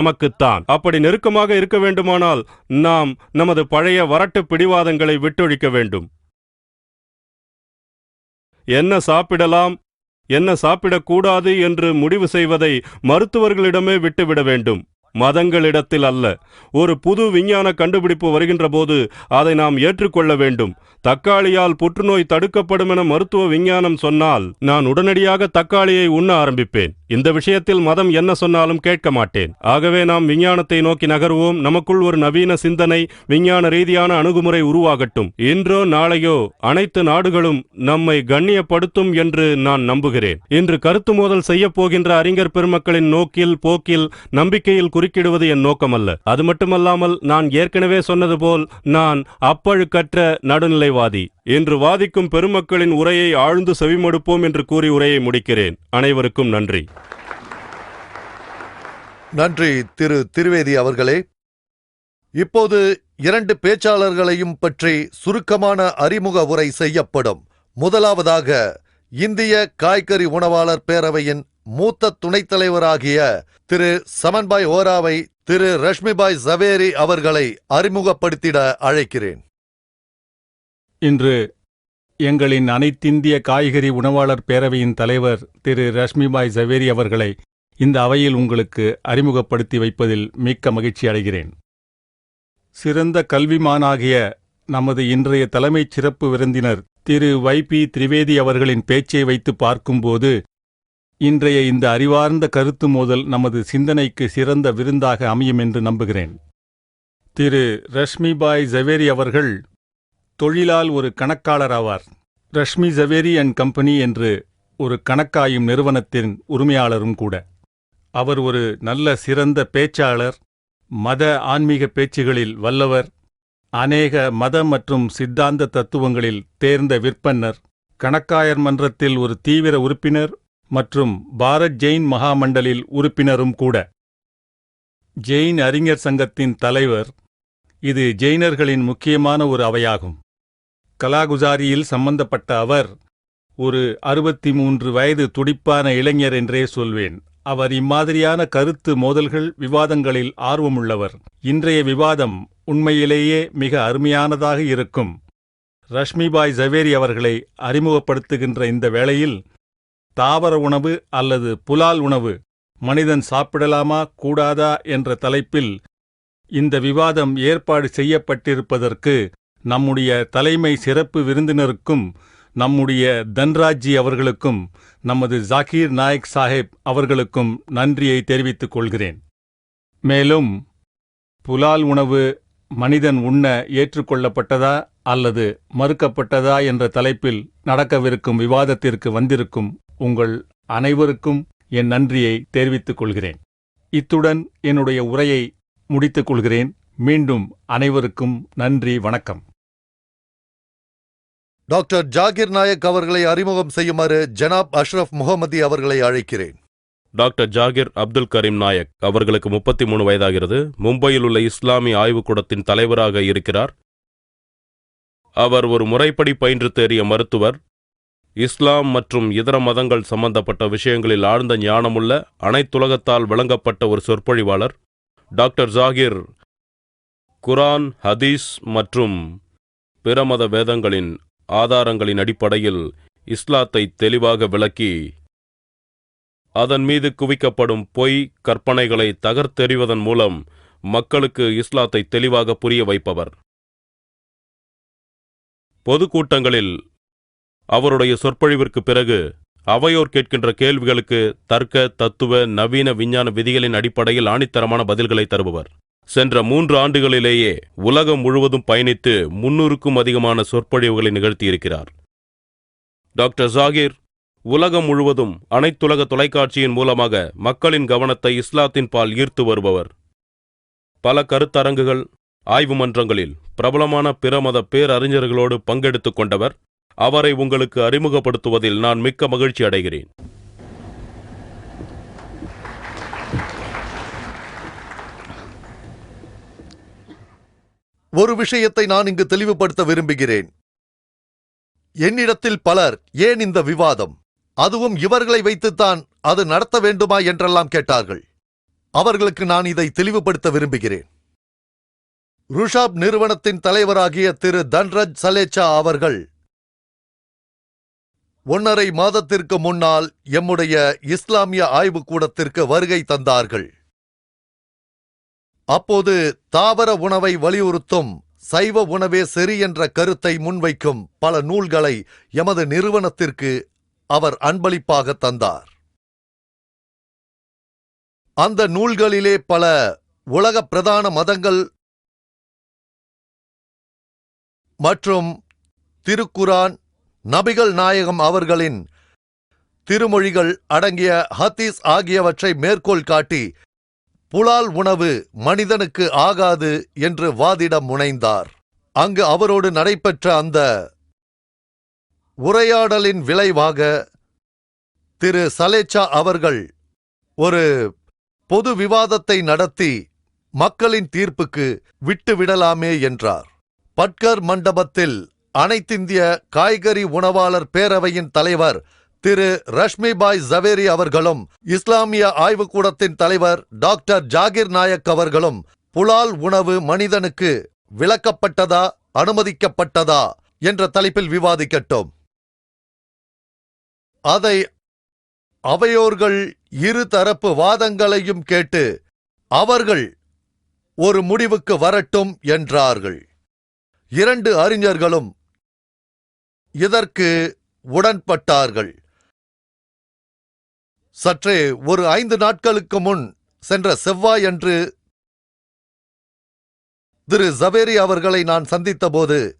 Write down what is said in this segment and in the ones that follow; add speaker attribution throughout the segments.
Speaker 1: நமக்குத்தான். அப்படி நெருக்கமாக இருக்க வேண்டுமானால் நாம் நமது பழைய வரட்டு பிடிவாதங்களை விட்டொழிக்க வேண்டும். என்ன சாப்பிடலாம்? என்ன சாப்பிடக்கூடாது என்று முடிவு செய்வதை மருத்துவர்களிடமே விட்டுவிட வேண்டும். மதங்களிடத்தில் அல்ல. ஒரு புது விஞ்ஞான கண்டுபிடிப்பு வருகின்ற போது அதை நாம் ஏற்றுக்கொள்ள வேண்டும். தக்காளியால் புற்றுநோய் தடுக்கப்படும் என மருத்துவ விஞ்ஞானம் சொன்னால் நான் உடனடியாக தக்காளியை உண்ண ஆரம்பிப்பேன். இந்த விஷயத்தில் மதம் என்ன சொன்னாலும் கேட்க மாட்டேன். ஆகவே நாம் விஞ்ஞானத்தை நோக்கி நகருவோம். நமக்குள் ஒரு நவீன சிந்தனை விஞ்ஞான ரீதியான அணுகுமுறை உருவாகட்டும். இன்றோ நாளையோ அனைத்து நாடுகளும் நம்மை கண்ணியப்படுத்தும் என்று நான் நம்புகிறேன். இன்று கருத்து மோதல் செய்யப் போகின்ற அறிஞர் பெருமக்களின் நோக்கில் போக்கில் நம்பிக்கையில் குறி குறுக்கிடுவது என் நோக்கமல்ல. அது மட்டுமல்லாமல் நான் ஏற்கனவே சொன்னது போல் நான் அப்பழுக்கற்ற நடுநிலைவாதி. இன்று வாதிக்கும் பெருமக்களின் உரையை ஆழ்ந்து செவிமடுப்போம் என்று கூறி உரையை முடிக்கிறேன். அனைவருக்கும் நன்றி.
Speaker 2: நன்றி திரு திருவேதி அவர்களே. இப்போது இரண்டு பேச்சாளர்களையும் பற்றி சுருக்கமான அறிமுக உரை செய்யப்படும். முதலாவதாக இந்திய காய்கறி உணவாளர் பேரவையின் மூத்த துணைத் தலைவராகிய திரு சமன்பாய் ஓராவை திரு ரஷ்மிபாய் ஜவேரி அவர்களை அறிமுகப்படுத்திட அழைக்கிறேன்.
Speaker 3: இன்று எங்களின் அனைத்திந்திய காய்கறி உணவாளர் பேரவையின் தலைவர் திரு ரஷ்மிபாய் ஜவேரி அவர்களை இந்த அவையில் உங்களுக்கு அறிமுகப்படுத்தி வைப்பதில் மிக்க மகிழ்ச்சி அடைகிறேன். சிறந்த கல்விமானாகிய நமது இன்றைய தலைமைச் சிறப்பு விருந்தினர் திரு வை பி திரிவேதி அவர்களின் பேச்சை வைத்து பார்க்கும்போது இன்றைய இந்த அறிவார்ந்த கருத்து மோதல் நமது சிந்தனைக்கு சிறந்த விருந்தாக அமையும் என்று நம்புகிறேன். திரு. ரஷ்மிபாய் ஜவேரி அவர்கள் தொழிலால் ஒரு கணக்காளர் ஆவார். ரஷ்மி ஜவேரி அண்ட் கம்பெனி என்று ஒரு கணக்காயும் நிறுவனத்தின் உரிமையாளரும் கூட. அவர் ஒரு நல்ல சிறந்த பேச்சாளர் மத ஆன்மீக பேச்சுகளில் வல்லவர் அநேக மத மற்றும் சித்தாந்த தத்துவங்களில் தேர்ந்த விற்பன்னர் கணக்காயர் மன்றத்தில் ஒரு தீவிர உறுப்பினர் மற்றும் பாரத் ஜெயின் மகாமண்டலில் உறுப்பினரும் கூட. ஜெயின் அறிஞர் சங்கத்தின் தலைவர் இது ஜெயினர்களின் முக்கியமான ஒரு அவையாகும். கலாகுசாரியில் சம்பந்தப்பட்ட அவர் ஒரு அறுபத்தி மூன்று வயது துடிப்பான இளைஞர் என்றே சொல்வேன். அவர் இம்மாதிரியான கருத்து மோதல்கள் விவாதங்களில் ஆர்வமுள்ளவர். இன்றைய விவாதம் உண்மையிலேயே மிக அருமையானதாக இருக்கும். ரஷ்மிபாய் ஜவேரி அவர்களை அறிமுகப்படுத்துகின்ற இந்த வேளையில் தாவர உணவு அல்லது புலால் உணவு மனிதன் சாப்பிடலாமா கூடாதா என்ற தலைப்பில் இந்த விவாதம் ஏற்பாடு செய்யப்பட்டிருப்பதற்கு நம்முடைய தலைமை சிறப்பு விருந்தினருக்கும் நம்முடைய தன்ராஜ்ஜி அவர்களுக்கும் நமது ஜாகீர் நாயக் சாஹேப் அவர்களுக்கும் நன்றியை தெரிவித்துக் கொள்கிறேன். மேலும் புலால் உணவு மனிதன் உண்ண ஏற்றுக்கொள்ளப்பட்டதா அல்லது மறுக்கப்பட்டதா என்ற தலைப்பில் நடக்கவிருக்கும் விவாதத்திற்கு வந்திருக்கும் உங்கள் அனைவருக்கும் என் நன்றியை தெரிவித்துக் கொள்கிறேன். இத்துடன் என்னுடைய உரையை முடித்துக் கொள்கிறேன். மீண்டும் அனைவருக்கும் நன்றி வணக்கம்.
Speaker 2: டாக்டர் ஜாகிர் நாயக் அவர்களை அறிமுகம் செய்யுமாறு ஜனாப் அஷ்ரப் முகமதி அவர்களை அழைக்கிறேன்.
Speaker 1: டாக்டர் ஜாகிர் அப்துல் கரீம் நாயக் அவர்களுக்கு முப்பத்தி மூணு வயதாகிறது. மும்பையில் உள்ள இஸ்லாமிய ஆய்வுக்கூடத்தின் தலைவராக இருக்கிறார். அவர் ஒரு முறைப்படி பயின்று தேறிய மருத்துவர். இஸ்லாம் மற்றும் இதர மதங்கள் சம்பந்தப்பட்ட விஷயங்களில் ஆழ்ந்த ஞானமுள்ள அனைத்துலகத்தால் வழங்கப்பட்ட ஒரு சொற்பொழிவாளர் டாக்டர் ஜாகிர். குரான் ஹதீஸ் மற்றும் பிற மத வேதங்களின் ஆதாரங்களின் அடிப்படையில் இஸ்லாத்தை தெளிவாக விளக்கி அதன் மீது குவிக்கப்படும் பொய் கற்பனைகளை தகர்த்தெறிவதன் மூலம் மக்களுக்கு இஸ்லாத்தை தெளிவாக புரிய வைப்பவர். பொதுக்கூட்டங்களில் அவருடைய சொற்பொழிவிற்கு பிறகு அவையோர் கேட்கின்ற கேள்விகளுக்கு தர்க்க தத்துவ நவீன விஞ்ஞான விதிகளின் அடிப்படையில் ஆணித்தரமான பதில்களை தருபவர். சென்ற மூன்று ஆண்டுகளிலேயே உலகம் முழுவதும் பயணித்து முன்னூறுக்கும் அதிகமான சொற்பொழிவுகளை நிகழ்த்தியிருக்கிறார். டாக்டர் ஜாகிர் உலகம் முழுவதும் அனைத்துலக தொலைக்காட்சியின் மூலமாக மக்களின் கவனத்தை இஸ்லாத்தின் பால் ஈர்த்து வருபவர். பல கருத்தரங்குகள் ஆய்வு மன்றங்களில் பிரபலமான பிற மத பேரறிஞர்களோடு பங்கெடுத்துக் கொண்டவர். அவரை உங்களுக்கு அறிமுகப்படுத்துவதில் நான் மிக்க மகிழ்ச்சி அடைகிறேன்.
Speaker 2: ஒரு விஷயத்தை நான் இங்கு தெளிவுபடுத்த விரும்புகிறேன். என்னிடத்தில் பலர் ஏன் இந்த விவாதம்? அதுவும் இவர்களை வைத்துத்தான் அது நடத்த வேண்டுமா என்றெல்லாம் கேட்டார்கள். அவர்களுக்கு நான் இதை தெளிவுபடுத்த விரும்புகிறேன். ருஷாப் நிறுவனத்தின் தலைவராகிய திரு தன்ரஜ் சலேச்சா அவர்கள் ஒன்னரை மாதத்திற்கு முன்னால் எம்முடைய இஸ்லாமிய ஆய்வுக்கூடத்திற்கு வருகை தந்தார்கள். அப்போது தாவர உணவை வலியுறுத்தும் சைவ உணவே சரி என்ற கருத்தை முன்வைக்கும் பல நூல்களை எமது நிறுவனத்திற்கு அவர் அன்பளிப்பாக தந்தார். அந்த நூல்களிலே பல உலக பிரதான மதங்கள் மற்றும் திருக்குரான் நபிகள் நாயகம் அவர்களின் திருமொழிகள் அடங்கிய ஹதீஸ் ஆகியவற்றை மேற்கோள் காட்டி புலால் உணவு மனிதனுக்கு ஆகாது என்று வாதிட முனைந்தார். அங்கு அவரோடு நடைபெற்ற அந்த உரையாடலின் விளைவாக திரு சலேச்சா அவர்கள் ஒரு பொது விவாதத்தை நடத்தி மக்களின் தீர்ப்புக்கு விட்டுவிடலாமே என்றார். பட்கர் மண்டபத்தில் அனைத்திந்திய காய்கறி உணவாளர் பேரவையின் தலைவர் திரு ரஷ்மிபாய் ஜவேரி அவர்களும் இஸ்லாமிய ஆய்வுக்கூடத்தின் தலைவர் டாக்டர் ஜாகிர் நாயக் அவர்களும் புலால் உணவு மனிதனுக்கு விளக்கப்பட்டதா அனுமதிக்கப்பட்டதா என்ற தலைப்பில் விவாதிக்கட்டும். அதை அவையோர்கள் இரு தரப்பு வாதங்களையும் கேட்டு அவர்கள் ஒரு முடிவுக்கு வரட்டும் என்றார்கள். இரண்டு அறிஞர்களும் இதற்கு உடன்பட்டார்கள். சற்றே ஒரு ஐந்து நாட்களுக்கு முன் சென்ற செவ்வாயன்று திரு ஜவேரி அவர்களை நான் சந்தித்தபோது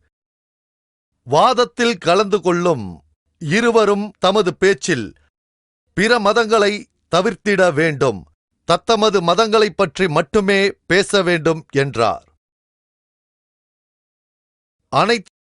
Speaker 2: வாதத்தில் கலந்து கொள்ளும் இருவரும் தமது பேச்சில் பிற மதங்களை தவிர்த்திட வேண்டும் தத்தமது மதங்களைப் பற்றி மட்டுமே பேச வேண்டும் என்றார். அனைத்து